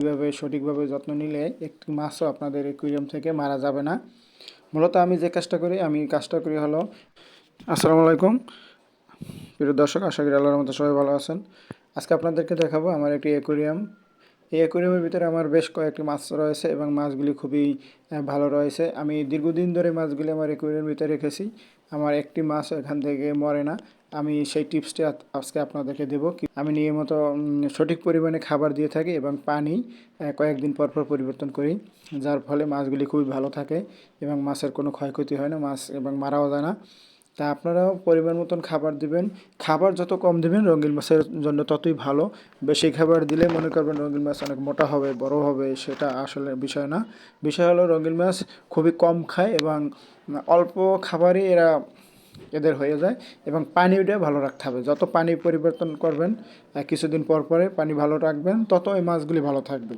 এইভাবে সঠিকভাবে যত্ন নিলে একটি মাছও আপনাদের একুইরিয়াম থেকে মারা যাবে না। মূলত আমি যে কাজটা করি, আমি কাজটা করি হলো, আসসালামু আলাইকুম। প্রিয় দর্শক, আশা করি আল্লাহর মতো সবাই ভালো আছেন। আজকে আপনাদেরকে দেখাবো আমার একটি অ্যাকোরিয়াম এই অ্যাকোরিয়ামের ভিতরে আমার বেশ কয়েকটি মাছ রয়েছে এবং মাছগুলি খুবই ভালো রয়েছে। আমি দীর্ঘদিন ধরে মাছগুলি আমার অ্যাকোরিয়ামের ভিতরে রেখেছি। আমার একটি মাছ এখান থেকে মরে না। আমি সেই টিপসটি আজকে আপনাদেরকে দেবো আমি নিয়মিত সঠিক পরিমাণে খাবার দিয়ে থাকি এবং পানি কয়েকদিন পর পর পরিবর্তন করি, যার ফলে মাছগুলি খুবই ভালো থাকে এবং মাছের কোনো ক্ষয়ক্ষতি হয় না, মাছ এবং মারাও যায় না। তা আপনারাও পরিমাণ মতন খাবার দিবেন। খাবার যত কম দিবেন, রঙিন মাছের জন্য ততই ভালো। বেশি খাবার দিলে মনে করবেন রঙিন মাছ অনেক মোটা হবে, বড় হবে, সেটা আসলে বিষয় না। বিষয় হলো রঙিন মাছ খুবই কম খায় এবং অল্প খাবারই এরা এদের হয়ে যায় এবং পানিটা ভালো রাখতে হবে। যত পানি পরিবর্তন করবেন কিছুদিন পর পরে পানি ভালো রাখবেন, তত এই মাছগুলি ভালো থাকবে।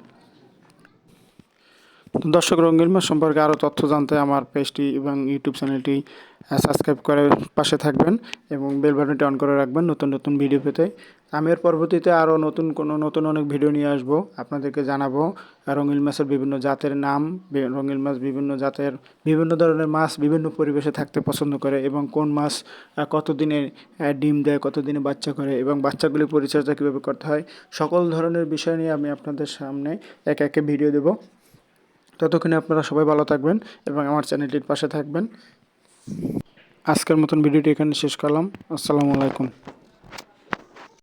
দর্শক রঙিন মাছ সম্পর্কে আরও তথ্য জানতে আমার পেজটি এবং ইউটিউব চ্যানেলটি সাবস্ক্রাইব করে পাশে থাকবেন এবং বেল বাটনটি অন করে রাখবেন নতুন নতুন ভিডিও পেতে। আমি এর পরবর্তীতে আরও নতুন কোনো নতুন অনেক ভিডিও নিয়ে আসব। আপনাদেরকে জানাব রঙিল মাছের বিভিন্ন জাতের নাম রঙিল মাছ বিভিন্ন জাতের, বিভিন্ন ধরনের মাছ বিভিন্ন পরিবেশে থাকতে পছন্দ করে এবং কোন মাছ কতদিনে ডিম দেয়, কতদিনে বাচ্চা করে এবং বাচ্চাগুলির পরিচর্যা কীভাবে করতে হয়, সকল ধরনের বিষয় নিয়ে আমি আপনাদের সামনে এক একে ভিডিও দেবো। ততক্ষণে আপনারা সবাই ভালো থাকবেন এবং আমার চ্যানেলটির পাশে থাকবেন। আজকের মতন ভিডিওটি এখানে শেষ করলাম। আসসালামু আলাইকুম।